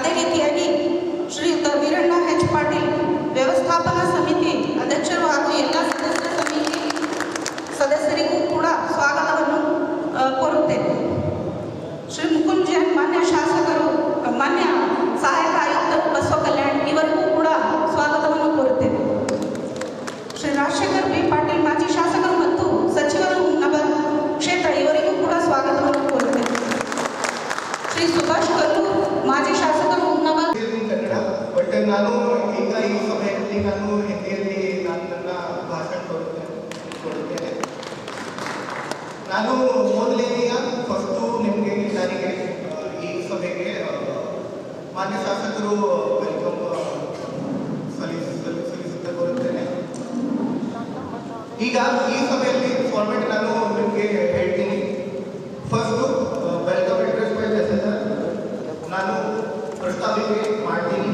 ಅದೇ ರೀತಿಯಾಗಿ ಶ್ರೀಯುತ ವೀರಣ್ಣ ಎಚ್ ಪಾಟೀಲ್ ವ್ಯವಸ್ಥಾಪನಾ ಸಮಿತಿ ಅಧ್ಯಕ್ಷರು ಹಾಗೂ ಎಲ್ಲ ನಾನು ಈಗ ಈ ಸಮಯದಲ್ಲಿ ನಾನು ಹಿಂದಿಯಲ್ಲಿ ನಾನು ನನ್ನ ಭಾಷಣ ಕೊಡುತ್ತೇನೆ ಕೊಡುತ್ತೇನೆ ನಾನು ಮೊದಲನೆಯ ಫಸ್ಟು ನಿಮಗೆ ಎಲ್ಲರಿಗೆ ಈ ಸಭೆಗೆ ಮಾನ್ಯ ಶಾಸಕರು ವೆಲ್ಕಮ್ ಸಲ್ಲಿಸ ಸಲ್ಲಿ- ಸಲ್ಲಿಸುತ್ತಾ ಈಗ ಈ ಸಭೆಯಲ್ಲಿ ಫಾರ್ಮೆಟ್ ನಾನು ನಿಮಗೆ ಹೇಳ್ತೀನಿ ಫಸ್ಟು ವೆಲ್ಕಮ್ ಅಡ್ರೆಸ್ ಬೈ ನಾನು ಪ್ರಸ್ತಾವಿಕೆ ಮಾಡ್ತೀನಿ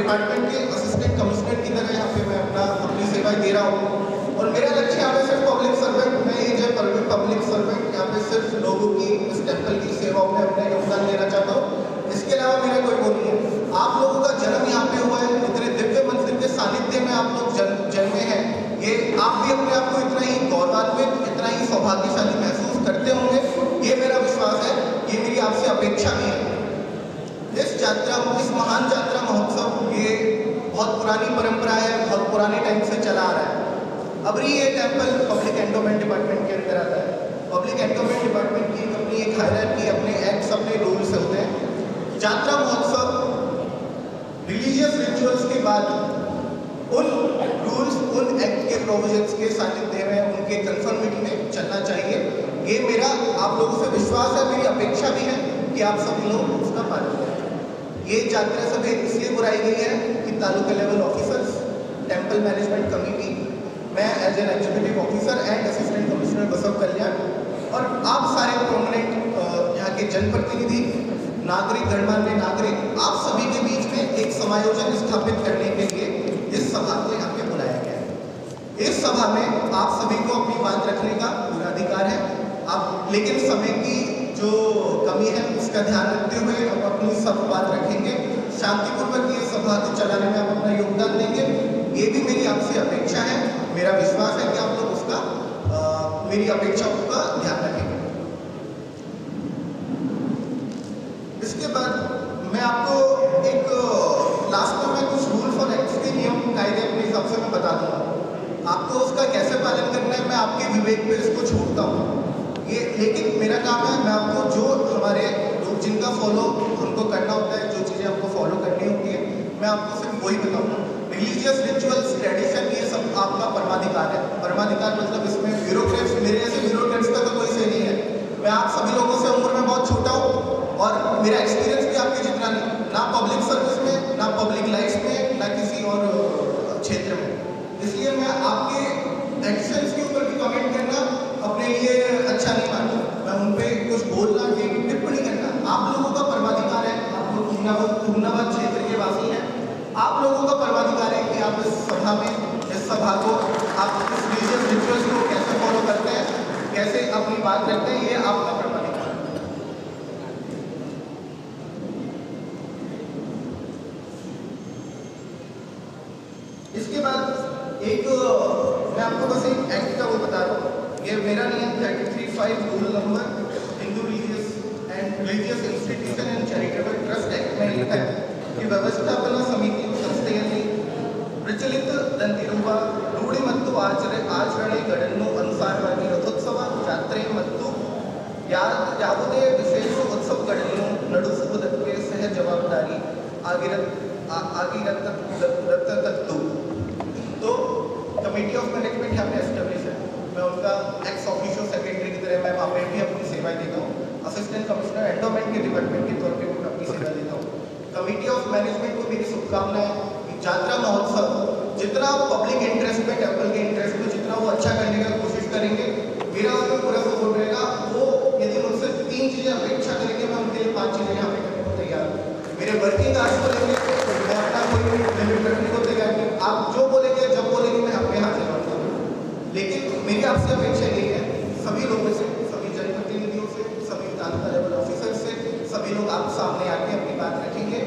डिपार्टमेंट के असिस्टेंट कमिश्नर की तरह यहाँ पे मैं अपना अपनी सेवाएँ दे रहा हूँ। और मेरा लक्ष्य यहाँ पे सिर्फ़ पब्लिक सर्वेंट मैं ये जो पब्लिक सर्वेंट यहाँ पे सिर्फ़ लोगों की, इस टेंपल की सेवाओं में अपना योगदान देना चाहता हूँ। इसके अलावा मेरा कोई वो नहीं आप लोगों का जन्म यहाँ पे हुआ है, इतने दिव्य मंदिर के सानिध्य में आप लोग जन्म जन्मे हैं। ये आप भी अपने आप को इतना ही गौरवान्वित, इतना ही सौभाग्यशाली महसूस करते होंगे। ये मेरा विश्वास है, ये मेरी आपसे अपेक्षा भी है। यात्रा इस महान यात्रा महोत्सव ये बहुत पुरानी परंपरा है, बहुत पुराने टाइम से चला आ रहा है। अब ये टेंपल पब्लिक एंडोमेंट डिपार्टमेंट के अंदर आता है। पब्लिक एंडोमेंट डिपार्टमेंट की अपनी एक हायरार्की अपने एक्ट्स अपने रूल्स होते हैं। यात्रा महोत्सव रिलीजियस रिचुअल्स के बाद उन रूल्स उन एक्ट के प्रोविजंस के सानिध्य में, उनके कंफर्मिटी में चलना चाहिए। ये मेरा आप लोगों से विश्वास है, मेरी अपेक्षा भी है कि आप सभी लोग उसका पालन करें। ये यात्रा सभा इसलिए बुलाई गई है कि taluka level officers temple management committee मैं as an executive officer and assistant commissioner Basavakalyan और आप सारे प्रोमिनेंट यहाँ के जनप्रतिनिधि, नागरिक, गणमान्य नागरिक, आप सभी के बीच में एक समायोजन स्थापित करने के लिए इस सभा को यहाँ पे बुलाया गया है। इस सभा में आप सभी को अपनी बात रखने का पूरा अधिकार है। आप, लेकिन समय की जो कमी है उसका ध्यान रखते हुए हम अपनी बात रखेंगे। शांतिपूर्वक ये सभा को चलाने में हम अपना योगदान देंगे। ये भी मेरी आपसे अपेक्षा है मेरा विश्वास है कि आप लोग उसका अ, मेरी अपेक्षाओं का ध्यान रखेंगे। इसके बाद मैं आपको एक लास्ट में कुछ रूल्स और एक्ट्स के नियम कायदे अपने हिसाब से मैं बता दूँगा। आपको उसका कैसे पालन करना है मैं आपके विवेक पे इसको छोड़ता हूँ। ये, लेकिन मेरा काम है, मैं आपको जो हमारे लोग जिनका फॉलो उनको करना होता है, जो चीज़ें आपको फॉलो करनी होती है, मैं आपको सिर्फ़ वही बताऊँगा। रिलीजियस रिचुअल्स ट्रेडिशन ये सब आपका परमाधिकार है। परमाधिकार मतलब इसमें ब्यूरोक्रेट्स मेरे जैसे ब्यूरोक्रेट्स का तो कोई से नहीं है। मैं आप सभी लोगों से उम्र में बहुत छोटा हूँ, और मेरा एक्सपीरियंस भी आपके जितना नहीं। ना पब्लिक सर्विस में, ना पब्लिक लाइफ में, ना किसी और क्षेत्र में। इसलिए मैं आपके पूनावत पूनावत क्षेत्र के वासी हैं। आप लोगों का परमाधिकार है कि आप इस सभा में इस सभा को आप इस रिलीजियस रिचुअल्स को कैसे फॉलो करते हैं, कैसे अपनी बात करते हैं, ये आपका परमाधिकार इसके बाद एक, मैं आपको बस एक एक्ट का वो बता रहा हूँ। ये मेरा नियम thirty three five rule number Hindu religious and religious institute ಯಾ ಯಾವುದೇ ವಿಶೇಷ ಉತ್ಸವಗಳನ್ನು ನಡೆಸುವುದಕ್ಕೆ ಸಹ ಜವಾಬ್ದಾರಿ ಆಗಿರ ಆ- ಆಗಿರತಕ್ಕದ್ದು तो कमेटी ऑफ मैनेजमेंट यहाँ पे एस्टेब्लिश है मैं उनका एक्स ऑफिशियल सेक्रेटरी की तरह मैं वहाँ पे भी अपनी सेवाएं देता हूँ असिस्टेंट कमिश्नर एंडोमेंट के डिपार्टमेंट के तौर पे भी मैं अपनी सेवा देता हूँ कमेटी ऑफ मैनेजमेंट को मेरी शुभकामनाएं कि यात्रा महोत्सव जितना पब्लिक इंटरेस्ट में टेम्पल के इंटरेस्ट में जितना वो अच्छा करने का कोशिश करेंगे आप जो बोलेंगे जब बोलेंगे लेकिन मेरी आपसे अपेक्षा यही है सभी लोगों से सभी जनप्रतिनिधियों से सभी तालुका लेवल ऑफिसर से सभी लोग आप सामने आके अपनी बात रखेंगे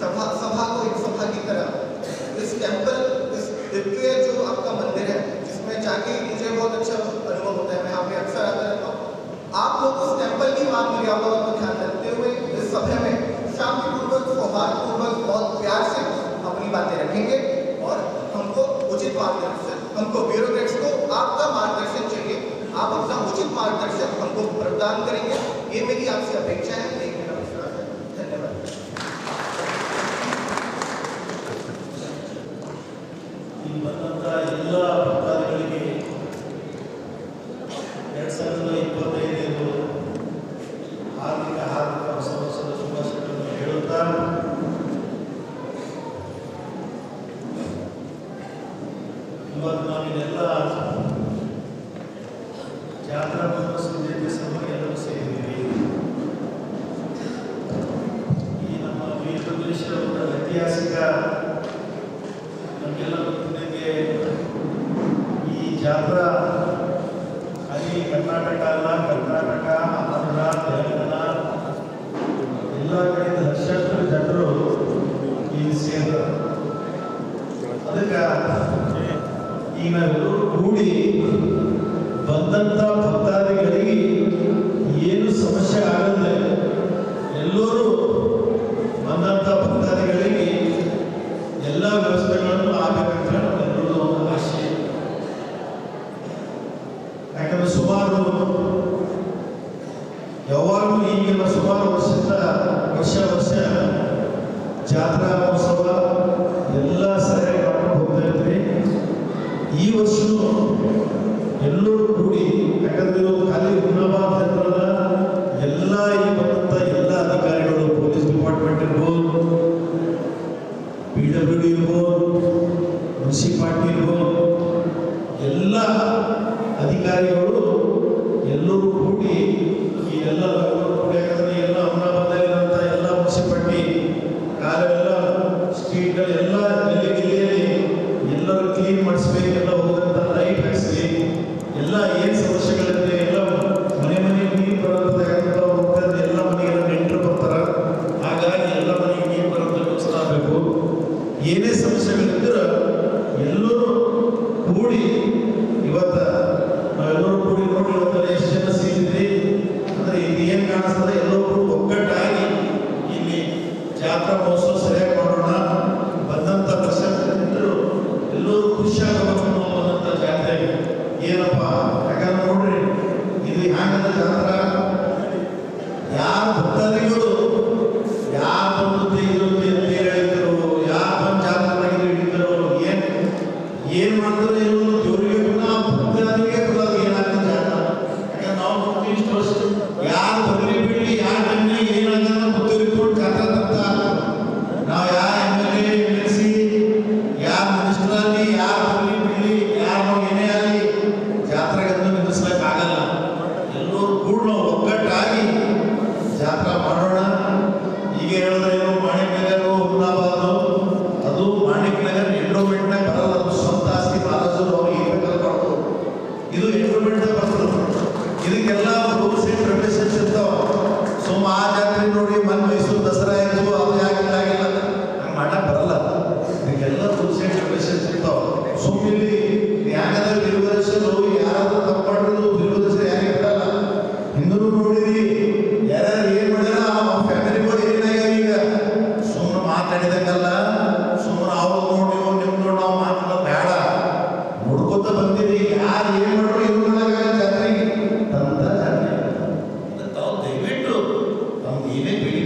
सभा सभा को एक सभा की तरह इस टेंपल इस दिव्य जो आपका मंदिर है जिसमें जाके मुझे बहुत अच्छा अनुभव होता है मैं यहाँ पे अक्सर आता रहता हूँ आप लोग उस टेंपल की मान मर्यादाओं को ध्यान रखते हुए इस सभा में शांतिपूर्वक सौहार्दपूर्वक बहुत प्यार से अपनी बातें रखेंगे और हमको उचित मार्गदर्शन हमको ब्यूरोक्रेट्स को आपका मार्गदर्शन चाहिए आप मार्गदर्शन हमको प्रदान करेंगे। ये मेरी आपसे अपेक्षा है। मेरा विश्वास है। धन्यवाद। ಜಾತ್ರಾ. ಅಲ್ಲಿ ಕರ್ನಾಟಕ ಅಲ್ಲ, ಕರ್ನಾಟಕ, ಆಂಧ್ರ, ತೆಲಂಗಾಣ, ಎಲ್ಲ ಕಡೆಯಿಂದ ಲಕ್ಷಾಂತರ ಜನರು ಇಲ್ಲಿ ಸೇರ ಅದಕ್ಕೆ ಈಗ ಕೂಡಿ ಬಂದಂಥ ಭಕ್ತಾದಿಗಳಿಗೆ ವರ್ಷ ವರ್ಷ ಜಾತ್ರಾ ಮಹೋತ್ಸವ ಎಲ್ಲ ಸರಿಯಾಗಿ ಮಾಡ್ಕೊಂಡು ಹೋಗ್ತಾ ಇರ್ತೀವಿ ಈ ವರ್ಷ ಎಲ್ಲರೂ ಕೂಡಿ, ಯಾಕಂದ್ರೆ ಖಾಲಿ இவை வெளி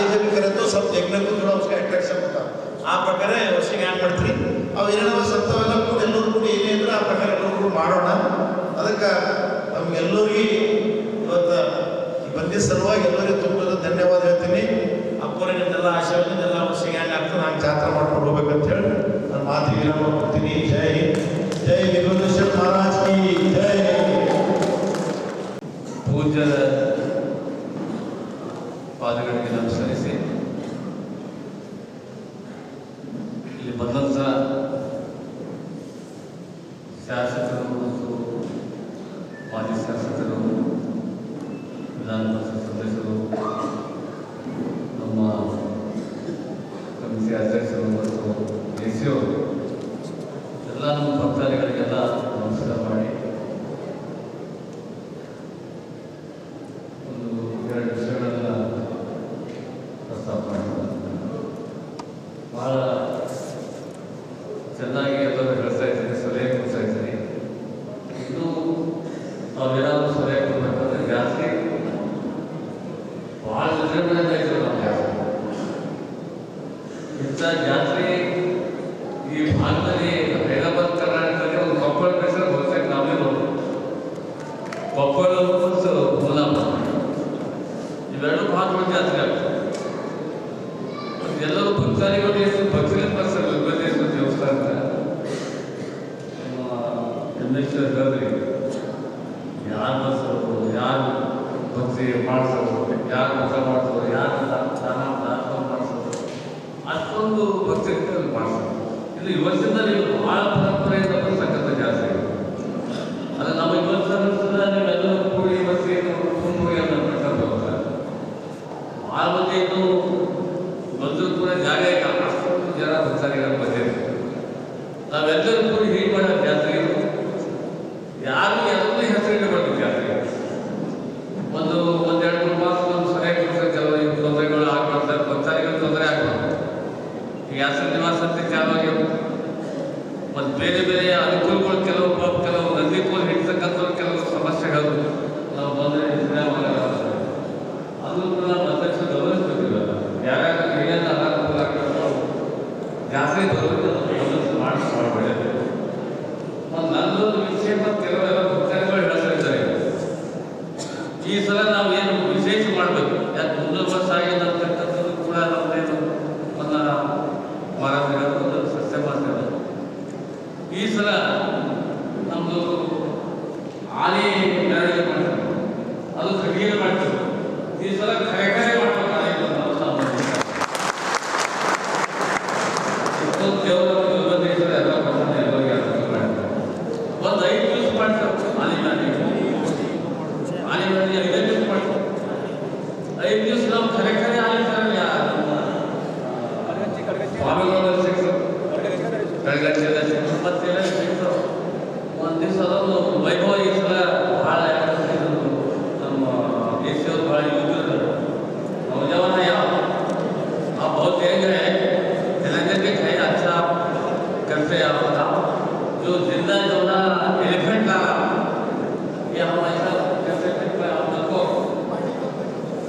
ये भी ಸ್ವಲ್ಪ ಜಗ್ನಕ್ಕೂ ಕೂಡ ಅವ್ರಿಗೆ ಅಟ್ರಾಕ್ಷನ್ ಅಂತ ಆ ಪ್ರಕಾರ ವರ್ಷಕ್ಕೆ ಏನು ಮಾಡ್ತೀರಿ ಅವು ಏನೇನೋ ಸತ್ತವೆಲ್ಲ ಕೂಡ ಎಲ್ಲರೂ ಕೂಡ ಏನೇ ಅಂದ್ರೆ ಆ ಪ್ರಕಾರ ಎಲ್ಲರೂ ಮಾಡೋಣ. ಅದಕ್ಕೆ ನಮ್ಗೆಲ್ಲರಿಗೆ ಇವತ್ತು ಬಂದಿದ್ದ ಸಲುವಾಗಿ ಎಲ್ಲರಿಗೆ ತುಂಬ ಧನ್ಯವಾದ ಹೇಳ್ತೀನಿ. ಅಪ್ಪನಿಂದೆಲ್ಲ ಆಶೀರ್ವಾದದಿಂದೆಲ್ಲ ವರ್ಷಕ್ಕೆ ಹೆಂಗೆ ಆಗ್ತದೆ. ನಾನು ಜಾತ್ರೆ ಮಾಡ್ಕೊಂಡು ಹೋಗ್ಬೇಕಂತ ಹೇಳಿ. ನಾನು ಮಾತಿಗೆ ವಿರಾಮ ಕೊಡ್ತೀನಿ. ಜಯ siyaset ವಿಜೃಂಭಣೆಯಿಂದ ಜಾತ್ರೆ ಜಾತ್ರೆ ಈ ಭಾಗದಲ್ಲಿ Ты, вот это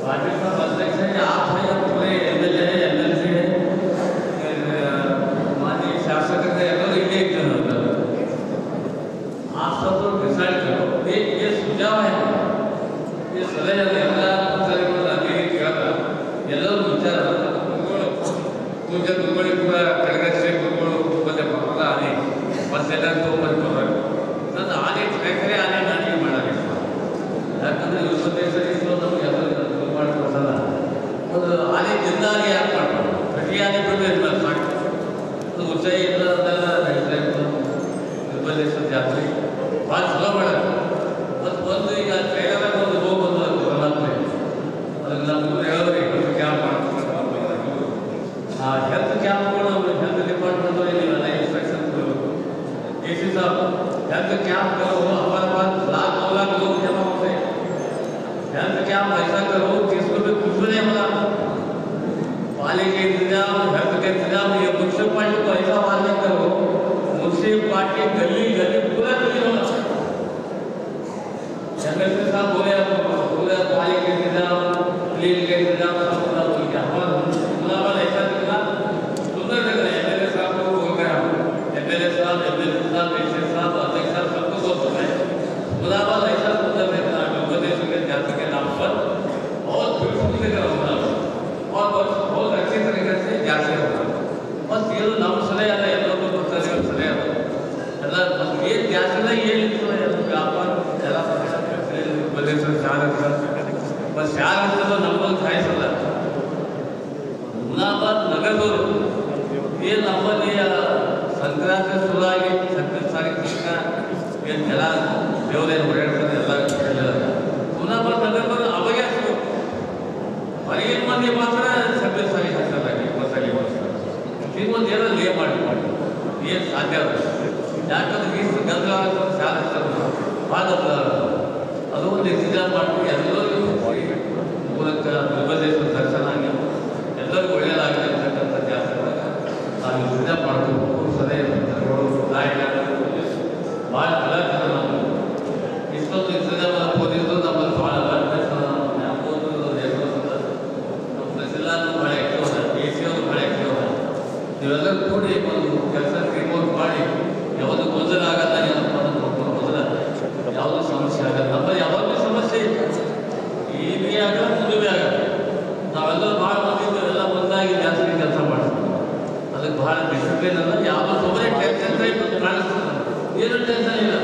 Roger Obrigado, ಏನು ಜನ ದೇವದೇನು ಓಡಾಡ್ತಾರೆ ಎಲ್ಲ ಪುನಃ ಬಂದು ನಗರ ಮಾತ್ರ ಸರ್ವಿಸ್ ಆಗಿ ಹಾಕಲಾಗಿ ಬಸ್ಸಾಗಿ ಬಸ್ತಾರೆ ನಿಮ್ಗೊಂದು ಏನೋ ಲೇ ಮಾಡಿ ಸಾಧ್ಯ ಯಾಕಂದ್ರೆ ಈ ಗಂಗಾ ಶಾಲೆ ಭಾಳ ಎಲ್ಲರೂ ಭಾಳ ಆ್ಯಕ್ಟಿವ್ ಎ ಸಿ ಅವರು ಭಾಳ ಆ್ಯಕ್ಟಿವ್ ಅದಾರೆ ನೀವೆಲ್ಲರೂ ಕೂಡಿ ಒಂದು ಕೆಲಸ ರಿಮೋಟ್ ಮಾಡಿ, ಯಾವುದು ಗೊಂದಲ ಆಗಲ್ಲ ಏನಪ್ಪ ಅನ್ನೋದು ಗೊಂದಲ ಯಾವುದು ಸಮಸ್ಯೆ ಆಗಲ್ಲ. ನಮ್ಮಲ್ಲಿ ಯಾವಾಗಲೂ ಸಮಸ್ಯೆ ಇಲ್ಲ ಈಗಲೇ ಆಗಲ್ಲ, ಮುಂದುವೇ ಆಗಲ್ಲ. ನಾವೆಲ್ಲ ಭಾಳ ಮಂದಿ ಇದ್ದೀವೆಲ್ಲ ಒಂದಾಗಿ ಜಾಸ್ತಿ ಕೆಲಸ ಮಾಡ್ತೀವಿ. ಅದಕ್ಕೆ ಭಾಳ ಡಿಸಿಪ್ಲಿನ್ ಅಲ್ಲ ಯಾವ ಒಬ್ಬರೇ ಟೆನ್ಷನ್ ಕಾಣಿಸ್ತದೆ ಏನು ಟೆನ್ಷನ್ ಇಲ್ಲ.